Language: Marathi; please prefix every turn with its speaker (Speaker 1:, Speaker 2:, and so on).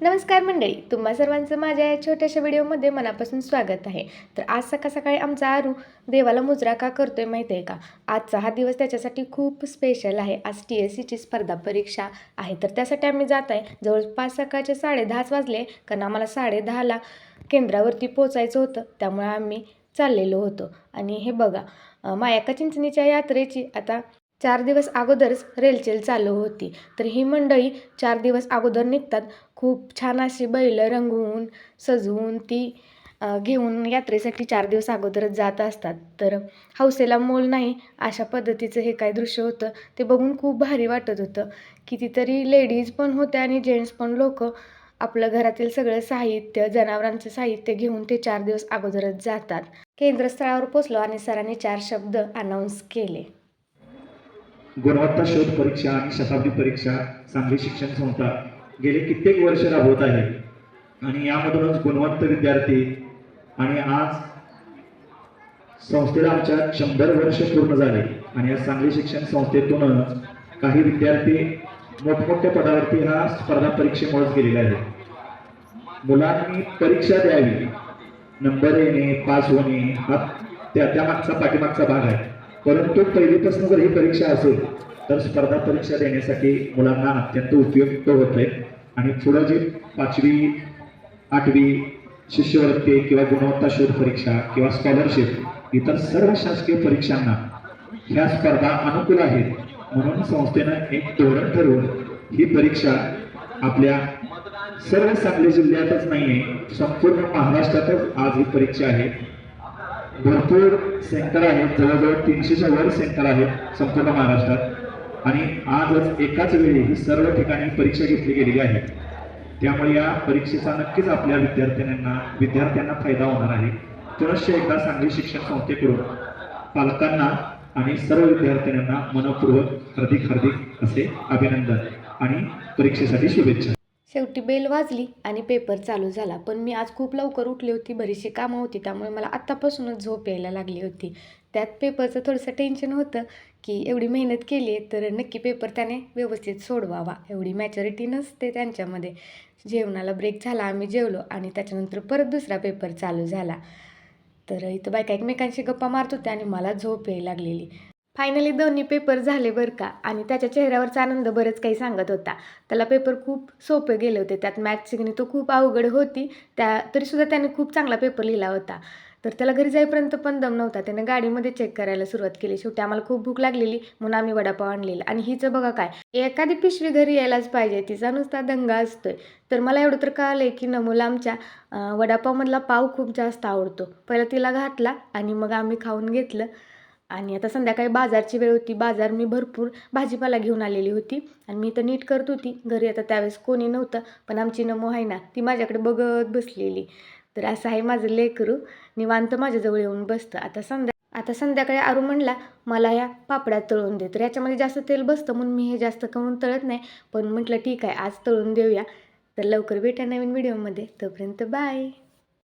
Speaker 1: नमस्कार मंडळी तुम्हा सर्वांचं माझ्या या छोट्याशा व्हिडिओमध्ये मनापासून स्वागत आहे. तर आज सकाळ सकाळी आमचा आरू देवाला मुजरा का करतोय माहिती आहे का? आजचा हा दिवस त्याच्यासाठी खूप स्पेशल आहे. आज टी एस सीची स्पर्धा परीक्षा आहे. तर त्यासाठी आम्ही जात आहे. जवळपास सकाळचे साडेदहाच वाजले कारण आम्हाला साडेदहाला केंद्रावरती पोचायचं होतं. त्यामुळे आम्ही चाललेलो होतो. आणि हे बघा मायाका चिंचणीच्या यात्रेची आता चार दिवस अगोदरच रेलचेल चालू होती. तर ही मंडळी चार दिवस अगोदर निघतात. खूप छान अशी बैलं रंगवून सजवून ती घेऊन यात्रेसाठी चार दिवस अगोदरच जात असतात. तर हौसेला मोल नाही अशा पद्धतीचं हे काय दृश्य होतं ते बघून खूप भारी वाटत होतं. कितीतरी लेडीज पण होत्या आणि जेंट्स पण लोक आपलं घरातील सगळं साहित्य जनावरांचं साहित्य घेऊन ते चार दिवस अगोदरच जातात. केंद्रस्थळावर पोचलो आणि सरांनी चार शब्द अनाऊन्स केले.
Speaker 2: गुणवत्ता शोध परीक्षा आणि शताब्दी परीक्षा सांगली शिक्षण संस्था गेले कित्येक वर्ष राबवत आहे. आणि यामधूनच गुणवंत विद्यार्थी आणि आज संस्थेला आमच्या शंभर वर्ष पूर्ण झाले. आणि या सांगली शिक्षण संस्थेतूनच काही विद्यार्थी मोठमोठ्या पदावरती हा स्पर्धा परीक्षेमुळेच गेलेले आहेत. मुलांनी परीक्षा द्यावी. नंबर येणे पास होणे हा त्या त्यामागचा पाठीमागचा भाग आहे. परंतु पहिलीपासून जर ही परीक्षा असेल तर स्पर्धा परीक्षा देण्यासाठी मुलांना अत्यंत उपयुक्त होत. आहे आणि पुढं जी पाचवी आठवी शिष्यवृत्ती किंवा गुणवत्ता शोध परीक्षा किंवा स्कॉलरशिप इतर सर्व शासकीय परीक्षांना ह्या स्पर्धा अनुकूल आहेत. म्हणून संस्थेनं एक धोरण ठरवून ही परीक्षा आपल्या सर्व सांगली जिल्ह्यातच नाहीये संपूर्ण महाराष्ट्रातच आज ही परीक्षा आहे. भरपूर सेंटर आहेत. जवळजवळ तीनशेच्या वर सेंटर आहेत संपूर्ण महाराष्ट्रात. आणि आजच एकाच वेळी ही सर्व ठिकाणी परीक्षा घेतली गेलेली आहे. त्यामुळे या परीक्षेचा नक्कीच आपल्या विद्यार्थ्यांना विद्यार्थ्यांना फायदा होणार आहे. पुनश्च एकदा सांगली शिक्षण संस्थेकडून पालकांना आणि सर्व विद्यार्थ्यांना मनपूर्वक हार्दिक हार्दिक असे अभिनंदन आणि परीक्षेसाठी शुभेच्छा.
Speaker 1: शेवटी बेल वाजली आणि पेपर चालू झाला. पण मी आज खूप लवकर उठली होती बरीचशी कामं होती त्यामुळे मला आत्तापासूनच झोप यायला लागली होती. त्यात पेपरचं थोडंसं टेन्शन होतं की एवढी मेहनत केली आहे तर नक्की पेपर त्याने व्यवस्थित सोडवावा. एवढी मॅच्युरिटी नसते त्यांच्यामध्ये. जेवणाला ब्रेक झाला आम्ही जेवलो आणि त्याच्यानंतर परत दुसरा पेपर चालू झाला. तर इथं बायका एकमेकांशी गप्पा मारत होत्या आणि मला झोप यायला लागलेली. फायनली दोन्ही पेपर झाले बरं का? आणि त्याच्या चेहऱ्यावरचा आनंद बरंच काही सांगत होता. त्याला पेपर खूप सोपे गेले होते. त्यात मॅथ्स गणित खूप अवघड होती. त्या तरीसुद्धा त्याने खूप चांगला पेपर लिहिला होता. तर त्याला घरी जाईपर्यंत पण दम नव्हता. त्याने गाडीमध्ये चेक करायला सुरुवात केली. शेवटी आम्हाला खूप भूक लागलेली. म्हणून आम्ही वडापाव आणलेला. आणि हिचं बघा काय? एखादी पिशवी घरी यायलाच पाहिजे. तिचा नुसता दंगा असतोय. तर मला एवढं तर कळलं की नमूला आमच्या वडापावमधला पाव खूप जास्त आवडतो. पहिला तिला घातला आणि मग आम्ही खाऊन घेतलं. आणि आता संध्याकाळी बाजारची वेळ होती. बाजार मी भरपूर भाजीपाला घेऊन आलेली होती. आणि मी तर नीट करत होती. घरी आता त्यावेळेस कोणी नव्हतं. पण आमची नमो आहे ना ती माझ्याकडे बघत बसलेली. तर असं आहे माझं लेकरू निवांत माझ्याजवळ येऊन बसतं. आता संध्या आता संध्याकाळी आरू म्हणला मला या पापड्यात तळून दे. तर याच्यामध्ये जास्त तेल बसतं म्हणून मी हे जास्त करून तळत नाही. पण म्हटलं ठीक आहे आज तळून देऊया. तर लवकर भेटा नवीन व्हिडिओमध्ये. तोपर्यंत बाय.